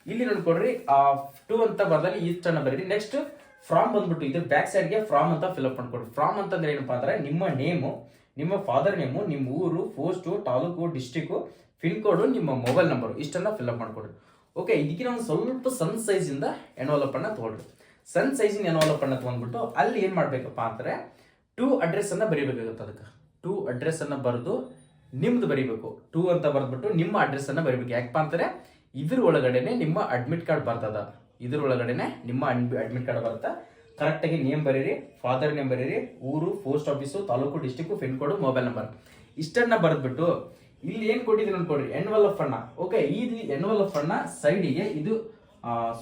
ಇಲ್ಲಿ ನೋಡ್ಕೊಡ್ರಿ ಟು ಅಂತ ಬರ್ದಲ್ಲಿ ಇಷ್ಟನ್ನ ಬರೀರಿ ನೆಕ್ಸ್ಟ್ ಫ್ರಾಮ್ ಬಂದ್ಬಿಟ್ಟು ಇದು ಬ್ಯಾಕ್ ಸೈಡ್ಗೆ ಫ್ರಾಮ್ ಅಂತ ಫಿಲ್ಅಪ್ ಮಾಡ್ಕೊಡ್ರಿ. ಫ್ರಾಮ್ ಅಂತಂದ್ರೆ ಏನಪ್ಪಾ ಅಂದ್ರೆ ನಿಮ್ಮ ನೇಮು ನಿಮ್ಮ ಫಾದರ್ ನೇಮು ನಿಮ್ಮ ಊರು post taluk district pin code ನಿಮ್ಮ ಮೊಬೈಲ್ ನಂಬರು ಇಷ್ಟನ್ನ ಫಿಲ್ಅಪ್ ಮಾಡ್ಕೊಡ್ರಿ. ಓಕೆ ಇದಕ್ಕೆ ನಾವು ಸ್ವಲ್ಪ ಸಣ್ಣ ಸೈಜಿಂದ ಎನ್ವಲಪ್ ಅನ್ನ ತಗೊಳ್ರಿ. ಸೈಜಿನ ಎನ್ವಲಪ್ ಅನ್ನ ತಗೊಂಡ್ಬಿಟ್ಟು ಅಲ್ಲಿ ಏನು ಮಾಡ್ಬೇಕಪ್ಪ ಅಂದ್ರೆ ಟೂ ಅಡ್ರೆಸ್ ಅನ್ನ ಬರೀಬೇಕಾಗುತ್ತೆ ಅದಕ್ಕೆ. ಟೂ ಅಡ್ರೆಸ್ ಅನ್ನ ಬರೆದು ನಿಮ್ದು ಬರೀಬೇಕು. ಟೂ ಅಂತ ಬರೆದ್ಬಿಟ್ಟು ನಿಮ್ಮ ಅಡ್ರೆಸ್ ಅನ್ನ ಬರೀಬೇಕು. ಯಾಕಪ್ಪ ಅಂತಾರೆ ಇದ್ರ ಒಳಗಡೆನೆ ನಿಮ್ಮ ಅಡ್ಮಿಟ್ ಕಾರ್ಡ್ ಬರ್ತದ. ಇದ್ರ ಒಳಗಡೆನೆ ನಿಮ್ಮ ಅಡ್ಮಿಟ್ ಕಾರ್ಡ್ ಬರುತ್ತಾ. ಕರೆಕ್ಟಾಗಿ ನೇಮ್ ಬರೀರಿ ಫಾದರ್ ನೇಮ್ ಬರೀರಿ, ಊರು post office taluk district pin code mobile number ಇಷ್ಟನ್ನ ಬರೆದ್ಬಿಟ್ಟು ಇಲ್ಲಿ ಏನ್ ಕೊಟ್ಟಿದ್ದೀನಿ ಅನ್ಕೊಡ್ರಿ ಎನ್ವಲಪ್ ಅಣ್ಣ ಓಕೆ ಇದು ಎನ್ವಲಪ್ ಅಣ್ಣ ಸೈಡಿಗೆ ಇದು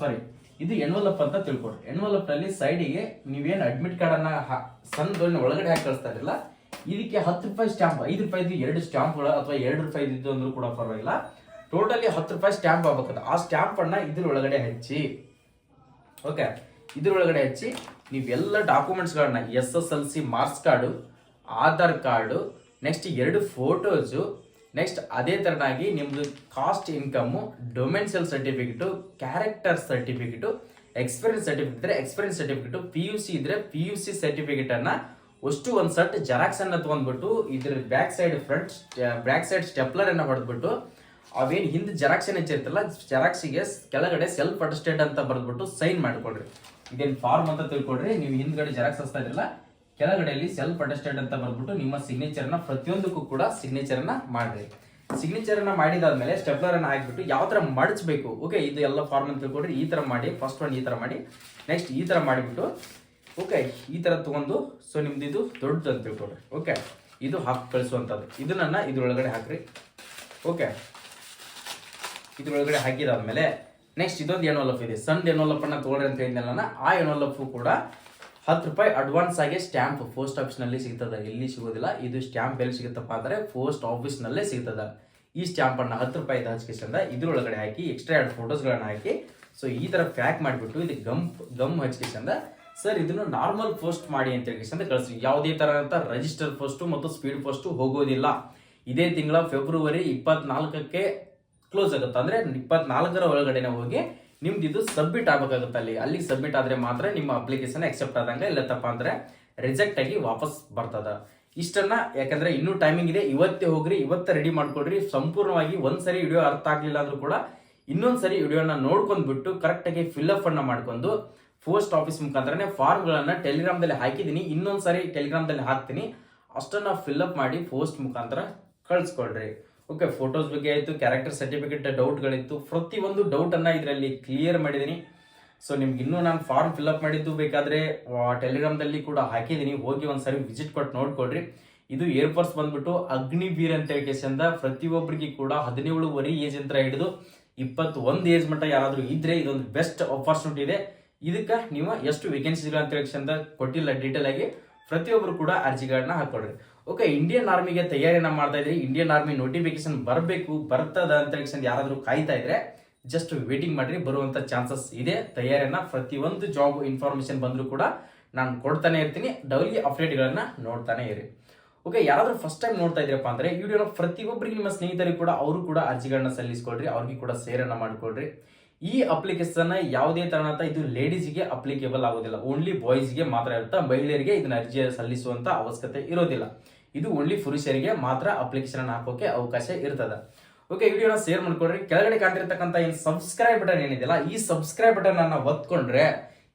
ಸಾರಿ ಇದು ಎನ್ವಲಪ್ ಅಂತ ತಿಳ್ಕೊಡ್ರಿ ಎನ್ವಲಪ್ನಲ್ಲಿ ಸೈಡಿಗೆ ನೀವೇನು ಅಡ್ಮಿಟ್ ಕಾರ್ಡ್ ಅನ್ನ ಸಣ್ಣ ಒಳಗಡೆ ಹಾಕಿ ಕಳಿಸ್ತಾ ಇರಲಿಲ್ಲ ಇದಕ್ಕೆ ಹತ್ತು ರೂಪಾಯಿ ಸ್ಟ್ಯಾಂಪ್ ಐದು ರೂಪಾಯಿದು ಎರಡು ಸ್ಟ್ಯಾಂಪ್ಗಳು ಅಥವಾ ಎರಡು ರೂಪಾಯಿ ಇದ್ದು ಅಂದ್ರೂ ಕೂಡ ಪರವಾಗಿಲ್ಲ. ಟೋಟಲಿ ಹತ್ತು ರೂಪಾಯಿ ಸ್ಟ್ಯಾಂಪ್ ಆಗ್ಬೇಕಂತ. ಆ ಸ್ಟ್ಯಾಂಪ್ ಅನ್ನ ಇದ್ರ ಒಳಗಡೆ ಹಚ್ಚಿ. ಓಕೆ? ಇದ್ರೊಳಗಡೆ ಹಚ್ಚಿ ನೀವೆಲ್ಲ ಡಾಕ್ಯುಮೆಂಟ್ಸ್ಗಳನ್ನ S S L C marks card, Aadhaar card, next ಎರಡು ಫೋಟೋಸು, ನೆಕ್ಸ್ಟ್ ಅದೇ ಥರನಾಗಿ ನಿಮ್ಮದು caste income domicile certificate, character certificate, experience certificate ಇದ್ರೆ experience certificate, P U C ಇದ್ರೆ ಪಿ ಯು ಸಿ ಸರ್ಟಿಫಿಕೇಟ್ ಅನ್ನ ಅಷ್ಟು ಒಂದು ಸಟ್ ಜೆರಾಕ್ಸ್ ಅನ್ನ ತಗೊಂಡ್ಬಿಟ್ಟು ಇದ್ರ back side front, back side stapler ಅನ್ನ ಹೊಡೆದ್ಬಿಟ್ಟು ಅವೇನು ಹಿಂದೆ ಜೆರಾಕ್ಸ್ ಏನ್ ಹೆಚ್ಚಿರ್ತಲ್ಲ, ಜೆರಾಕ್ಸಿಗೆ ಕೆಳಗಡೆ ಸೆಲ್ಫ್ ಅಟೆಸ್ಟೆಡ್ ಅಂತ ಬರೆದ್ಬಿಟ್ಟು ಸೈನ್ ಮಾಡ್ಕೊಡ್ರಿ. ಇದೇನು ಫಾರ್ಮ್ ಅಂತ ತಿಳ್ಕೊಡ್ರಿ, ನೀವು ಹಿಂದ್ಗಡೆ ಜೆರಾಕ್ಸ್ ಹಸ್ತಾ ಇದ್ರಲ್ಲ, ಕೆಳಗಡೆಯಲ್ಲಿ ಸೆಲ್ಫ್ ಅಟೆಸ್ಟೆಡ್ ಅಂತ ಬರ್ಬಿಟ್ಟು ನಿಮ್ಮ ಸಿಗ್ನೇಚರ್ನ ಪ್ರತಿಯೊಂದಕ್ಕೂ ಕೂಡ ಸಿಗ್ನೇಚರ್ ಮಾಡಿರಿ ಮಾಡ್ರಿ. ಸಿಗ್ನೇಚರ್ ಅನ್ನ ಮಾಡಿದಾದ್ಮೇಲೆ ಸ್ಟೆಪ್ಲರ್ ಅನ್ನ ಹಾಕ್ಬಿಟ್ಟು ಯಾವ ಥರ ಮಡಚಬೇಕು ಓಕೆ ಇದು ಎಲ್ಲ ಫಾರ್ಮ್ ಅಂತ ತಿಳ್ಕೊಡ್ರಿ, ಈ ತರ ಮಾಡಿ ಫಸ್ಟ್ ಒನ್ ಈ ತರ ಮಾಡಿ ನೆಕ್ಸ್ಟ್ ಈ ತರ ಮಾಡಿಬಿಟ್ಟು ಓಕೆ ಈ ತರ ತಗೊಂಡು ಸೊ ನಿಮ್ದು ಇದು ದೊಡ್ಡದು ಅಂತ ತಿಳ್ಕೊಡ್ರಿ ಓಕೆ ಇದು ಹಾಕಿ ಕಳಿಸುವಂಥದ್ದು ಇದನ್ನ ಇದ್ರೊಳಗಡೆ ಹಾಕ್ರಿ ಓಕೆ ಇದ್ರೊಳಗಡೆ ಹಾಕಿದಾದ್ಮೇಲೆ ನೆಕ್ಸ್ಟ್ ಇದೊಂದು ಎನ್ವಲಪ್ ಇದೆ. ಸಣ್ಣ ಅನ್ನ ತಗೊಳ್ರಿ ಅಂತ ಹೇಳಿದ್ನಲ್ಲ ಆ ಎನ್ವಲಪ್ ಕೂಡ ಹತ್ತು ರೂಪಾಯಿ ಅಡ್ವಾನ್ಸ್ ಆಗಿ ಸ್ಟ್ಯಾಂಪ್ ಪೋಸ್ಟ್ ಆಫೀಸ್ನಲ್ಲಿ ಸಿಗ್ತದ. ಎಲ್ಲಿ ಸಿಗೋದಿಲ್ಲ, ಇದು ಸ್ಟ್ಯಾಂಪ್ ಎಲ್ಲಿ ಸಿಗುತ್ತಪ್ಪ ಅಂದ್ರೆ ಪೋಸ್ಟ್ ಆಫೀಸ್ ಸಿಗ್ತದೆ. ಈ ಸ್ಟ್ಯಾಂಪನ್ನು ಹತ್ತು ರೂಪಾಯಿ ಹಚ್ಕಿಸಿಂದ ಇದ್ರೊಳಗಡೆ ಹಾಕಿ ಎಕ್ಸ್ಟ್ರಾ ಎರಡು ಫೋಟೋಸ್ಗಳನ್ನ ಹಾಕಿ ಸೊ ಈ ಥರ ಪ್ಯಾಕ್ ಮಾಡಿಬಿಟ್ಟು ಇಲ್ಲಿ ಗಮ್ ಗಮ್ ಹಚ್ಕಿಸಿಂದ ಸರ್ ಇದನ್ನು ನಾರ್ಮಲ್ ಪೋಸ್ಟ್ ಮಾಡಿ ಅಂತ ಹೇಳಿ ಕಳಿಸಿ ಯಾವುದೇ ಅಂತ ರಿಜಿಸ್ಟರ್ ಪೋಸ್ಟು ಮತ್ತು ಸ್ಪೀಡ್ ಪೋಸ್ಟು ಹೋಗೋದಿಲ್ಲ. ಇದೇ ತಿಂಗಳ ಫೆಬ್ರವರಿ ಇಪ್ಪತ್ನಾಲ್ಕಕ್ಕೆ ಕ್ಲೋಸ್ ಆಗುತ್ತೆ? ಅಂದ್ರೆ ಇಪ್ಪತ್ನಾಲ್ಕರ ಒಳಗಡೆನೆ ಹೋಗಿ ನಿಮ್ದು ಇದು ಸಬ್ಮಿಟ್ ಆಗಬೇಕಾಗುತ್ತೆ ಅಲ್ಲಿ. ಅಲ್ಲಿ ಸಬ್ಮಿಟ್ ಆದ್ರೆ ಮಾತ್ರ ನಿಮ್ಮ ಅಪ್ಲಿಕೇಶನ್ ಅಕ್ಸೆಪ್ಟ್ ಆದಂಗೆ ಇಲ್ಲ ತಪ್ಪ ಅಂದ್ರೆ ರಿಜೆಕ್ಟ್ ಆಗಿ ವಾಪಸ್ ಬರ್ತದ. ಇಷ್ಟನ್ನ, ಯಾಕಂದ್ರೆ ಇನ್ನೂ ಟೈಮಿಂಗ್ ಇದೆ. ಇವತ್ತೇ ಹೋಗ್ರಿ, ಇವತ್ತೇ ರೆಡಿ ಮಾಡ್ಕೊಡ್ರಿ. ಸಂಪೂರ್ಣವಾಗಿ ಒಂದ್ಸರಿ ವಿಡಿಯೋ ಅರ್ಥ ಆಗಲಿಲ್ಲ ಅಂದ್ರೂ ಕೂಡ ಇನ್ನೊಂದ್ಸರಿ ವಿಡಿಯೋನ ನೋಡ್ಕೊಂಡ್ಬಿಟ್ಟು ಕರೆಕ್ಟಾಗಿ ಫಿಲ್ಅಪ್ ಅನ್ನ ಮಾಡ್ಕೊಂಡು ಪೋಸ್ಟ್ ಆಫೀಸ್ ಮುಖಾಂತರನೇ ಫಾರ್ಮ್ಗಳನ್ನು ಟೆಲಿಗ್ರಾಮ್ದಲ್ಲಿ ಹಾಕಿದ್ದೀನಿ. ಇನ್ನೊಂದ್ಸರಿ ಟೆಲಿಗ್ರಾಮ್ದಲ್ಲಿ ಹಾಕ್ತೀನಿ. ಅಷ್ಟನ್ನ ಫಿಲ್ಅಪ್ ಮಾಡಿ ಪೋಸ್ಟ್ ಮುಖಾಂತರ ಕಳಿಸ್ಕೊಳ್ರಿ ಓಕೆ ಫೋಟೋಸ್ ಬಗ್ಗೆ ಆಯಿತು ಕ್ಯಾರೆಕ್ಟರ್ ಸರ್ಟಿಫಿಕೇಟ್ ಡೌಟ್ಗಳಿತ್ತು ಪ್ರತಿಯೊಂದು ಡೌಟನ್ನು ಇದರಲ್ಲಿ ಕ್ಲಿಯರ್ ಮಾಡಿದ್ದೀನಿ ಸೊ ನಿಮ್ಗೆ ಇನ್ನೂ ನಾನು ಫಾರ್ಮ್ ಫಿಲ್ಅಪ್ ಮಾಡಿದ್ದು ಬೇಕಾದರೆ ಟೆಲಿಗ್ರಾಮ್ದಲ್ಲಿ ಕೂಡ ಹಾಕಿದ್ದೀನಿ ಹೋಗಿ ಒಂದ್ಸರಿ ವಿಸಿಟ್ ಕೊಟ್ಟು ನೋಡ್ಕೊಡ್ರಿ. ಇದು ಏರ್ಫೋರ್ಸ್ ಬಂದ್ಬಿಟ್ಟು ಅಗ್ನಿಬೀರ್ ಅಂತ ಹೇಳಿಕೆಸಿಂದ ಪ್ರತಿಯೊಬ್ಬರಿಗೆ ಕೂಡ ಹದಿನೇಳುವರೆ ಏಜ್ ಅಂತ ಹಿಡಿದು ಇಪ್ಪತ್ತೊಂದು ಏಜ್ ಮಟ್ಟ ಯಾರಾದರೂ ಇದ್ರೆ ಇದೊಂದು ಬೆಸ್ಟ್ ಆಪರ್ಚುನಿಟಿ ಇದೆ. ಇದಕ್ಕೆ ನೀವು ಎಷ್ಟು ವೇಕೆನ್ಸಿಗಳು ಅಂತ ಹೇಳಿಕೆಸಿಂದ ಕೊಟ್ಟಿಲ್ಲ ಡೀಟೇಲ್ ಆಗಿ ಪ್ರತಿಯೊಬ್ಬರು ಕೂಡ ಅರ್ಜಿಗಳನ್ನ ಹಾಕೊಡ್ರಿ. ಓಕೆ ಇಂಡಿಯನ್ ಆರ್ಮಿಗೆ ತಯಾರಿಯನ್ನ ಮಾಡ್ತಾ ಇದ್ರಿ. ಇಂಡಿಯನ್ ಆರ್ಮಿ ನೋಟಿಫಿಕೇಶನ್ ಬರಬೇಕು, ಬರ್ತದ ಅಂತ ಯಾರಾದರೂ ಕಾಯ್ತಾ ಇದ್ರೆ ಜಸ್ಟ್ ವೇಟಿಂಗ್ ಮಾಡ್ರಿ, ಬರುವಂತ ಚಾನ್ಸಸ್ ಇದೆ. ತಯಾರಿಯನ್ನ ಪ್ರತಿಯೊಂದು ಜಾಬ್ ಇನ್ಫಾರ್ಮೇಶನ್ ಬಂದರೂ ಕೂಡ ನಾನು ಕೊಡ್ತಾನೆ ಇರ್ತೀನಿ. ಡೈಲಿ ಅಪ್ಡೇಟ್ಗಳನ್ನ ನೋಡ್ತಾನೆ ಇರಿ. ಓಕೆ ಯಾರಾದರೂ ಫಸ್ಟ್ ಟೈಮ್ ನೋಡ್ತಾ ಇದ್ರಪ್ಪ ಅಂದ್ರೆ ವಿಡಿಯೋನ ಪ್ರತಿಯೊಬ್ಬರಿಗೆ ನಿಮ್ಮ ಸ್ನೇಹಿತರಿಗೆ ಕೂಡ ಅವರು ಕೂಡ ಅರ್ಜಿಗಳನ್ನ ಸಲ್ಲಿಸ್ಕೊಡ್ರಿ, ಅವ್ರಿಗೆ ಕೂಡ ಸೇರನ್ನ ಮಾಡ್ಕೊಡ್ರಿ. ಈ ಅಪ್ಲಿಕೇಶನ್ ಯಾವುದೇ ತರನಾದ ಇದು ಲೇಡೀಸ್ಗೆ ಅಪ್ಲಿಕೇಬಲ್ ಆಗೋದಿಲ್ಲ. ಓನ್ಲಿ ಬಾಯ್ಸ್ಗೆ ಮಾತ್ರ ಇರುತ್ತಾ ಮಹಿಳೆಯರಿಗೆ ಇದನ್ನ ಅರ್ಜಿ ಸಲ್ಲಿಸುವಂತ ಅವಶ್ಯಕತೆ ಇರೋದಿಲ್ಲ. ಇದು ಓನ್ಲಿ ಪುರುಷರಿಗೆ ಮಾತ್ರ ಅಪ್ಲಿಕೇಶನ್ ಹಾಕೋಕೆ ಅವಕಾಶ ಇರ್ತದೆ. ಓಕೆ ವಿಡಿಯೋನ ಶೇರ್ ಮಾಡ್ಕೊಡ್ರಿ ಕೆಳಗಡೆ ಕಾಣ್ತಿರ್ತಕ್ಕಂಥ ಏನು ಸಬ್ಸ್ಕ್ರೈಬ್ ಬಟನ್ ಏನಿದೆಯಲ್ಲ, ಈ ಸಬ್ಸ್ಕ್ರೈಬ್ ಬಟನ್ ಅನ್ನ ಒತ್ಕೊಂಡ್ರೆ,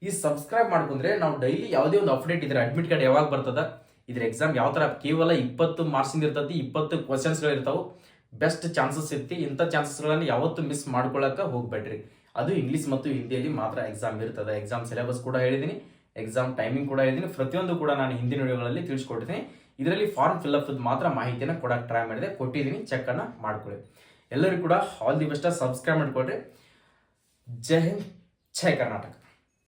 ಈ ಸಬ್ಸ್ಕ್ರೈಬ್ ಮಾಡ್ಕೊಂಡ್ರೆ ನಾವು ಡೈಲಿ ಯಾವುದೇ ಒಂದು ಅಪ್ಡೇಟ್ ಇದ್ರೆ ಅಡ್ಮಿಟ್ ಕಾರ್ಡ್ ಯಾವಾಗ ಬರ್ತದ? ಇದ್ರ ಎಕ್ಸಾಮ್ ಯಾವ ತರ? ಕೇವಲ ಇಪ್ಪತ್ತು ಮಾರ್ಕ್ಸಿಂದ ಇರ್ತತಿ, ಇಪ್ಪತ್ತು ಕ್ವಶನ್ಸ್ಗಳು ಇರ್ತಾವೆ. ಬೆಸ್ಟ್ ಚಾನ್ಸಸ್ ಇರ್ತಿ, ಇಂಥ ಚಾನ್ಸಸ್ಗಳನ್ನು ಯಾವತ್ತೂ ಮಿಸ್ ಮಾಡ್ಕೊಳಕ ಹೋಗ್ಬೇಡ್ರಿ. ಅದು ಇಂಗ್ಲಿಷ್ ಮತ್ತು ಹಿಂದಿಯಲ್ಲಿ ಮಾತ್ರ ಎಕ್ಸಾಮ್ ಇರ್ತದೆ. ಎಕ್ಸಾಮ್ ಸಿಲೆಬಸ್ ಕೂಡ ಹೇಳಿದ್ದೀನಿ ಎಕ್ಸಾಮ್ ಟೈಮಿಂಗ್ ಕೂಡ ಹೇಳಿದ್ದೀನಿ ಪ್ರತಿಯೊಂದು ಕೂಡ ನಾನು ಹಿಂದಿನ ವಿಡಿಯೋಗಳಲ್ಲಿ ತಿಳಿಸ್ಕೊಡ್ತೀನಿ ಇದರಲ್ಲಿ ಫಾರ್ಮ್ ಫಿಲ್ಅಪ್ ಮಾತ್ರ ಮಾಹಿತಿಯನ್ನು ಕೊಡಕ್ಕೆ ಟ್ರೈ ಮಾಡಿದೆ. ಕೊಟ್ಟಿದ್ದೀನಿ ಚೆಕ್ ಅನ್ನ ಮಾಡ್ಕೊಳ್ಳಿ. ಎಲ್ಲರಿಗೂ ಕೂಡ ಆಲ್ ದಿ ಬೆಸ್ಟ್ ಸಬ್ಸ್ಕ್ರೈಬ್ ಮಾಡಿಕೊಡ್ರಿ ಜೈ ಹಿಂದ್, ಜೈ ಕರ್ನಾಟಕ.